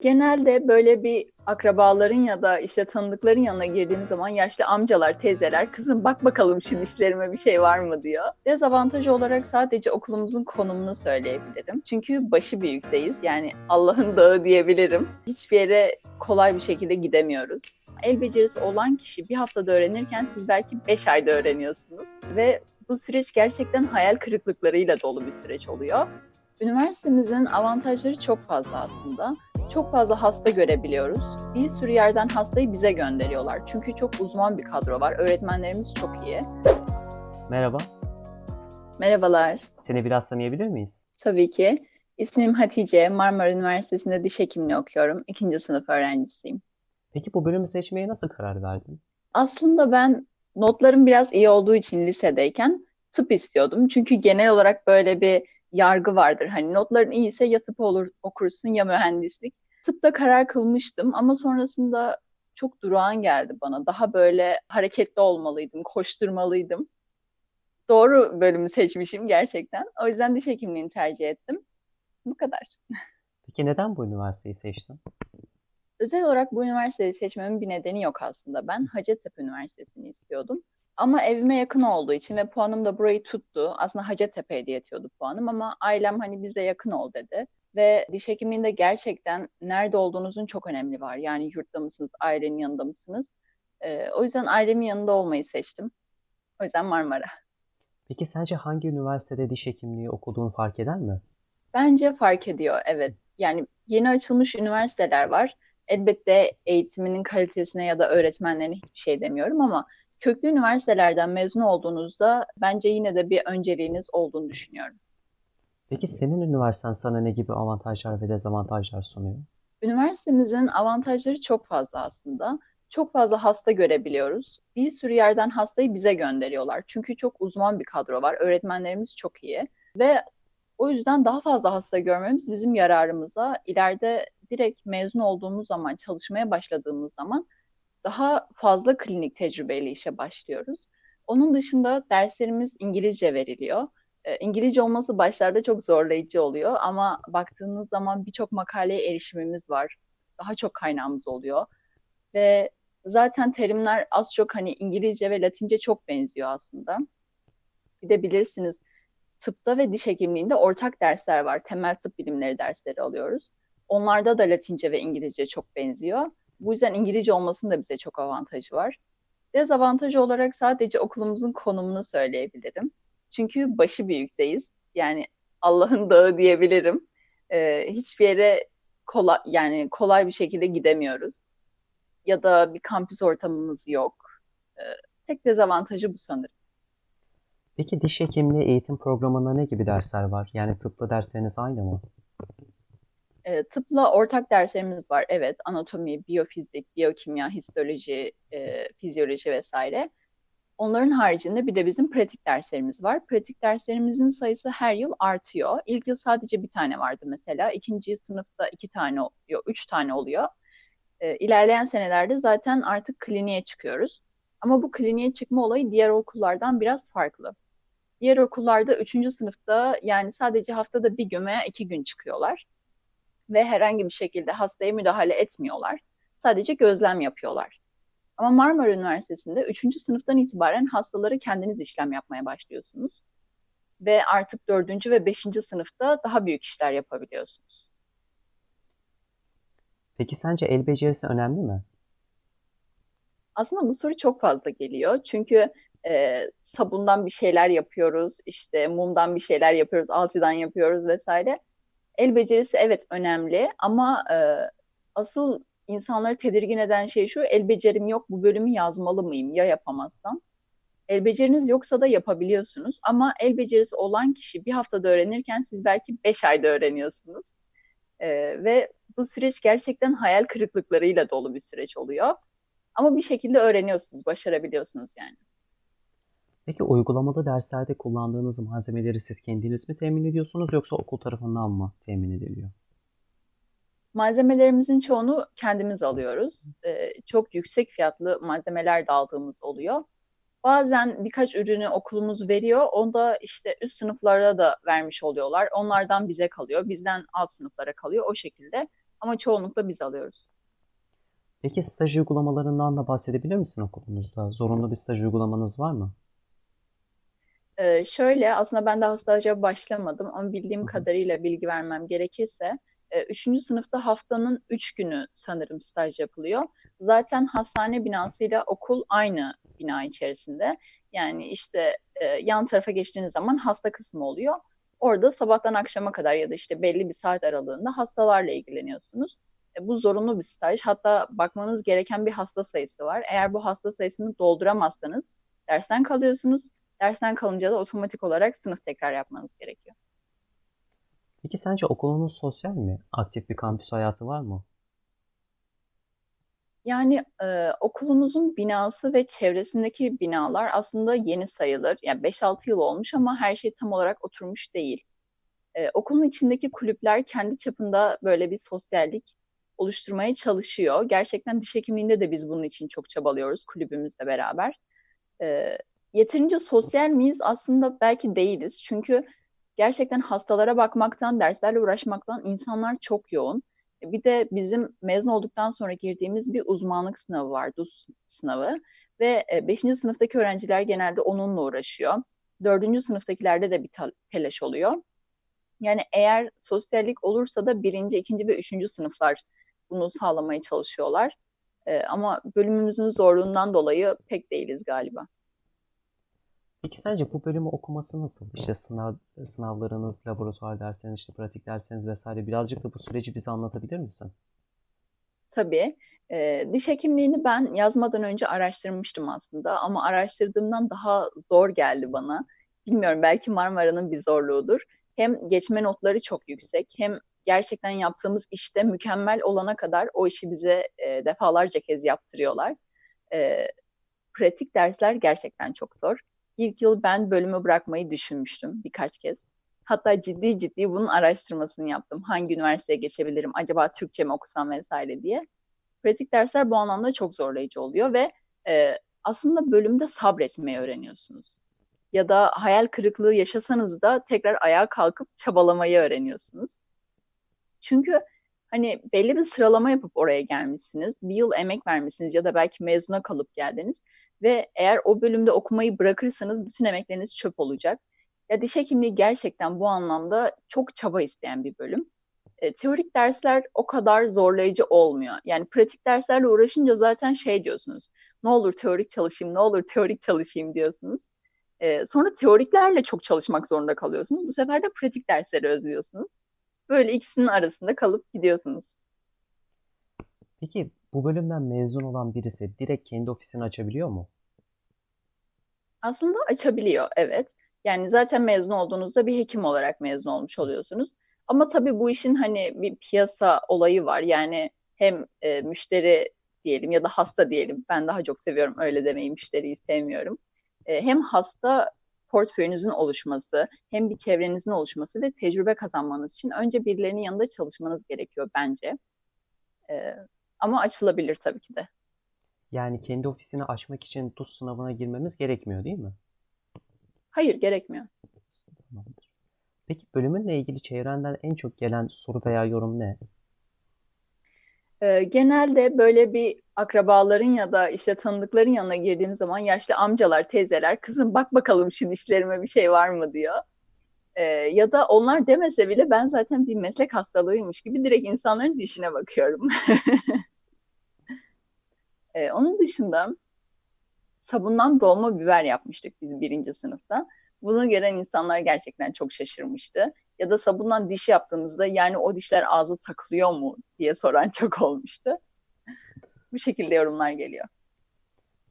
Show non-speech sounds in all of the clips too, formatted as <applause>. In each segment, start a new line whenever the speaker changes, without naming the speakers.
Genelde böyle bir akrabaların ya da işte tanıdıkların yanına girdiğim zaman yaşlı amcalar, teyzeler kızım bak bakalım şu dişlerime bir şey var mı diyor. Dezavantajı olarak sadece okulumuzun konumunu söyleyebilirim. Çünkü başı büyükteyiz. Yani Allah'ın dağı diyebilirim. Hiçbir yere kolay bir şekilde gidemiyoruz. El becerisi olan kişi bir haftada öğrenirken siz belki 5 ayda öğreniyorsunuz. Ve bu süreç gerçekten hayal kırıklıklarıyla dolu bir süreç oluyor. Üniversitemizin avantajları çok fazla aslında. Çok fazla hasta görebiliyoruz. Bir sürü yerden hastayı bize gönderiyorlar. Çünkü çok uzman bir kadro var. Öğretmenlerimiz çok iyi.
Merhaba,
Merhabalar.
seni biraz tanıyabilir miyiz?
Tabii ki. İsmim Hatice. Marmara Üniversitesi'nde diş hekimliği okuyorum. İkinci sınıf öğrencisiyim.
Peki bu bölümü seçmeye nasıl karar verdin?
Aslında ben notlarım biraz iyi olduğu için lisedeyken tıp istiyordum. Çünkü genel olarak böyle bir yargı vardır. Hani notların iyiyse ya tıp olur okursun ya mühendislik. Tıpta karar kılmıştım ama sonrasında çok durağan geldi bana. Daha böyle hareketli olmalıydım, koşturmalıydım. Doğru bölümü seçmişim gerçekten. O yüzden diş hekimliğini tercih ettim. Bu kadar.
Peki neden bu üniversiteyi seçtin?
Özel olarak bu üniversiteyi seçmemin bir nedeni yok aslında. Ben Hacettepe Üniversitesi'ni istiyordum. Ama evime yakın olduğu için ve puanım da burayı tuttu. Aslında Hacettepe'ye diye yetiyordu puanım ama ailem hani bize yakın ol dedi. Ve diş hekimliğinde gerçekten nerede olduğunuzun çok önemi var. Yani yurtta mısınız, ailenin yanında mısınız? Ee, o yüzden ailemin yanında olmayı seçtim. O yüzden Marmara.
Peki sence hangi üniversitede diş hekimliği okuduğun fark eder mi?
Bence fark ediyor, evet. Yani yeni açılmış üniversiteler var. Elbette eğitiminin kalitesine ya da öğretmenlerine hiçbir şey demiyorum ama köklü üniversitelerden mezun olduğunuzda bence yine de bir önceliğiniz olduğunu düşünüyorum.
Peki senin üniversiten sana ne gibi avantajlar ve dezavantajlar sunuyor?
Üniversitemizin avantajları çok fazla aslında. Çok fazla hasta görebiliyoruz. Bir sürü yerden hastayı bize gönderiyorlar. Çünkü çok uzman bir kadro var. Öğretmenlerimiz çok iyi. Ve o yüzden daha fazla hasta görmemiz bizim yararımıza. İleride direkt mezun olduğumuz zaman, çalışmaya başladığımız zaman daha fazla klinik tecrübeyle işe başlıyoruz. Onun dışında derslerimiz İngilizce veriliyor. E, İngilizce olması başlarda çok zorlayıcı oluyor ama baktığınız zaman birçok makaleye erişimimiz var. Daha çok kaynağımız oluyor. Ve zaten terimler az çok hani İngilizce ve Latince çok benziyor aslında. Bir de bilirsiniz tıpta ve diş hekimliğinde ortak dersler var. Temel tıp bilimleri dersleri alıyoruz. Onlarda da Latince ve İngilizce çok benziyor. Bu yüzden İngilizce olmasının da bize çok avantajı var. Dezavantajı olarak sadece okulumuzun konumunu söyleyebilirim. Çünkü başı büyükteyiz. Yani Allah'ın dağı diyebilirim. Ee, hiçbir yere kolay yani kolay bir şekilde gidemiyoruz. Ya da bir kampüs ortamımız yok. Ee, tek dezavantajı bu sanırım.
Peki diş hekimliği eğitim programında ne gibi dersler var? Yani tıpta dersleriniz aynı mı?
E, tıpla ortak derslerimiz var. Evet, anatomi, biyofizik, biyokimya, histoloji, e, fizyoloji vesaire. Onların haricinde bir de bizim pratik derslerimiz var. Pratik derslerimizin sayısı her yıl artıyor. İlk yıl sadece bir tane vardı mesela. İkinci sınıfta iki tane oluyor, üç tane oluyor. E, ilerleyen senelerde zaten artık kliniğe çıkıyoruz. Ama bu kliniğe çıkma olayı diğer okullardan biraz farklı. Diğer okullarda üçüncü sınıfta yani sadece haftada bir gün veya iki gün çıkıyorlar ve herhangi bir şekilde hastaya müdahale etmiyorlar. Sadece gözlem yapıyorlar. Ama Marmara Üniversitesi'nde 3. sınıftan itibaren hastaları kendiniz işlem yapmaya başlıyorsunuz. Ve artık 4. ve 5. sınıfta daha büyük işler yapabiliyorsunuz.
Peki sence el becerisi önemli mi?
Aslında bu soru çok fazla geliyor. Çünkü e, sabundan bir şeyler yapıyoruz, işte mumdan bir şeyler yapıyoruz, alçıdan yapıyoruz vesaire. El becerisi evet önemli ama e, asıl insanları tedirgin eden şey şu, el becerim yok bu bölümü yazmalı mıyım ya yapamazsam? El beceriniz yoksa da yapabiliyorsunuz ama el becerisi olan kişi bir haftada öğrenirken siz belki beş ayda öğreniyorsunuz. E, ve bu süreç gerçekten hayal kırıklıklarıyla dolu bir süreç oluyor. Ama bir şekilde öğreniyorsunuz, başarabiliyorsunuz yani.
Peki uygulamalı derslerde kullandığınız malzemeleri siz kendiniz mi temin ediyorsunuz yoksa okul tarafından mı temin ediliyor?
Malzemelerimizin çoğunu kendimiz alıyoruz. Ee, çok yüksek fiyatlı malzemeler de aldığımız oluyor. Bazen birkaç ürünü okulumuz veriyor. Onu da işte üst sınıflara da vermiş oluyorlar. Onlardan bize kalıyor. Bizden alt sınıflara kalıyor. O şekilde Ama çoğunlukla biz alıyoruz.
Peki staj uygulamalarından da bahsedebilir misin okulunuzda? Zorunlu bir staj uygulamanız var mı?
Ee, şöyle aslında ben daha staja başlamadım ama bildiğim kadarıyla bilgi vermem gerekirse e, üçüncü sınıfta haftanın üç günü sanırım staj yapılıyor. Zaten hastane binasıyla okul aynı bina içerisinde. Yani işte e, yan tarafa geçtiğiniz zaman hasta kısmı oluyor. Orada sabahtan akşama kadar ya da işte belli bir saat aralığında hastalarla ilgileniyorsunuz. E, bu zorunlu bir staj. Hatta bakmanız gereken bir hasta sayısı var. Eğer bu hasta sayısını dolduramazsanız dersten kalıyorsunuz. Dersten kalınca da otomatik olarak sınıf tekrar yapmanız gerekiyor.
Peki sence okulunuz sosyal mi? Aktif bir kampüs hayatı var mı?
Yani e, okulumuzun binası ve çevresindeki binalar aslında yeni sayılır. Yani 5-6 yıl olmuş ama her şey tam olarak oturmuş değil. E, okulun içindeki kulüpler kendi çapında böyle bir sosyallik oluşturmaya çalışıyor. Gerçekten diş hekimliğinde de biz bunun için çok çabalıyoruz kulübümüzle beraber. E, yeterince sosyal miyiz? Aslında belki değiliz. Çünkü gerçekten hastalara bakmaktan, derslerle uğraşmaktan insanlar çok yoğun. E, Bir de bizim mezun olduktan sonra girdiğimiz bir uzmanlık sınavı var, DUS sınavı. Ve e, beşinci sınıftaki öğrenciler genelde onunla uğraşıyor. Dördüncü sınıftakilerde de bir telaş oluyor. Yani eğer sosyallik olursa da birinci, ikinci ve üçüncü sınıflar bunu sağlamaya çalışıyorlar. E, ama bölümümüzün zorluğundan dolayı pek değiliz galiba.
Peki sence bu bölümü okuması nasıl? İşte sınav, sınavlarınız, laboratuvar dersleriniz, işte pratik dersleriniz vesaire. Birazcık da bu süreci bize anlatabilir misin?
Tabii. E, diş hekimliğini ben yazmadan önce araştırmıştım aslında ama araştırdığımdan daha zor geldi bana. Bilmiyorum belki Marmara'nın bir zorluğudur. Hem geçme notları çok yüksek hem gerçekten yaptığımız işte mükemmel olana kadar o işi bize e, defalarca kez yaptırıyorlar. E, pratik dersler gerçekten çok zor. İlk yıl ben bölümü bırakmayı düşünmüştüm birkaç kez. Hatta ciddi ciddi bunun araştırmasını yaptım. Hangi üniversiteye geçebilirim, acaba Türkçe mi okusam vesaire diye. Pratik dersler bu anlamda çok zorlayıcı oluyor ve e, aslında bölümde sabretmeyi öğreniyorsunuz. Ya da hayal kırıklığı yaşasanız da tekrar ayağa kalkıp çabalamayı öğreniyorsunuz. Çünkü hani belli bir sıralama yapıp oraya gelmişsiniz. Bir yıl emek vermişsiniz ya da belki mezuna kalıp geldiniz. Ve eğer o bölümde okumayı bırakırsanız bütün emekleriniz çöp olacak. Ya diş hekimliği gerçekten bu anlamda çok çaba isteyen bir bölüm. E, teorik dersler o kadar zorlayıcı olmuyor. Yani pratik derslerle uğraşınca zaten şey diyorsunuz. Ne olur teorik çalışayım, ne olur teorik çalışayım diyorsunuz. E, sonra teoriklerle çok çalışmak zorunda kalıyorsunuz. Bu sefer de pratik dersleri özlüyorsunuz. Böyle ikisinin arasında kalıp gidiyorsunuz.
Peki bu bölümden mezun olan birisi direkt kendi ofisini açabiliyor mu?
Aslında açabiliyor, evet. Yani zaten mezun olduğunuzda bir hekim olarak mezun olmuş oluyorsunuz. Ama tabii bu işin hani bir piyasa olayı var. Yani hem e, müşteri diyelim ya da hasta diyelim. Ben daha çok seviyorum öyle demeyi, müşteriyi sevmiyorum. E, hem hasta portföyünüzün oluşması, hem bir çevrenizin oluşması ve tecrübe kazanmanız için önce birilerinin yanında çalışmanız gerekiyor bence. E, ama açılabilir tabii ki de.
Yani kendi ofisini açmak için TUS sınavına girmemiz gerekmiyor değil mi?
Hayır, gerekmiyor.
Peki bölümünle ilgili çevrenden en çok gelen soru veya yorum ne?
Genelde böyle bir akrabaların ya da işte tanıdıkların yanına girdiğim zaman yaşlı amcalar, teyzeler, kızım bak bakalım şu dişlerime bir şey var mı diyor. Ee, ya da onlar demese bile ben zaten bir meslek hastalığıymış gibi direkt insanların dişine bakıyorum. <laughs> Ee, onun dışında sabundan dolma biber yapmıştık biz birinci sınıfta. Bunu gören insanlar gerçekten çok şaşırmıştı. Ya da sabundan diş yaptığımızda yani o dişler ağza takılıyor mu diye soran <laughs> çok olmuştu. Bu şekilde yorumlar geliyor.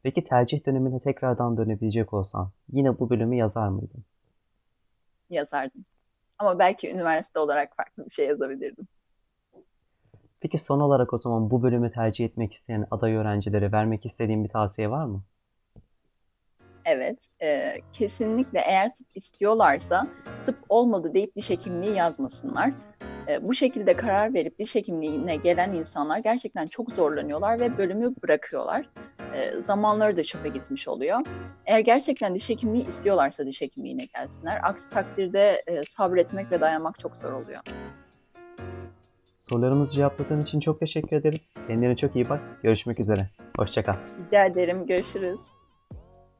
Peki tercih dönemine tekrardan dönebilecek olsan yine bu bölümü yazar mıydın?
Yazardım. Ama belki üniversite olarak farklı bir şey yazabilirdim.
Peki son olarak o zaman bu bölümü tercih etmek isteyen aday öğrencilere vermek istediğin bir tavsiye var mı?
Evet, e, kesinlikle eğer tıp istiyorlarsa tıp olmadı deyip diş hekimliği yazmasınlar. E, bu şekilde karar verip diş hekimliğine gelen insanlar gerçekten çok zorlanıyorlar ve bölümü bırakıyorlar. E, zamanları da çöpe gitmiş oluyor. Eğer gerçekten diş hekimliği istiyorlarsa diş hekimliğine gelsinler. Aksi takdirde e, sabretmek ve dayanmak çok zor oluyor.
Sorularımızı cevapladığın için çok teşekkür ederiz. Kendine çok iyi bak. Görüşmek üzere. Hoşça kal.
Rica ederim. Görüşürüz.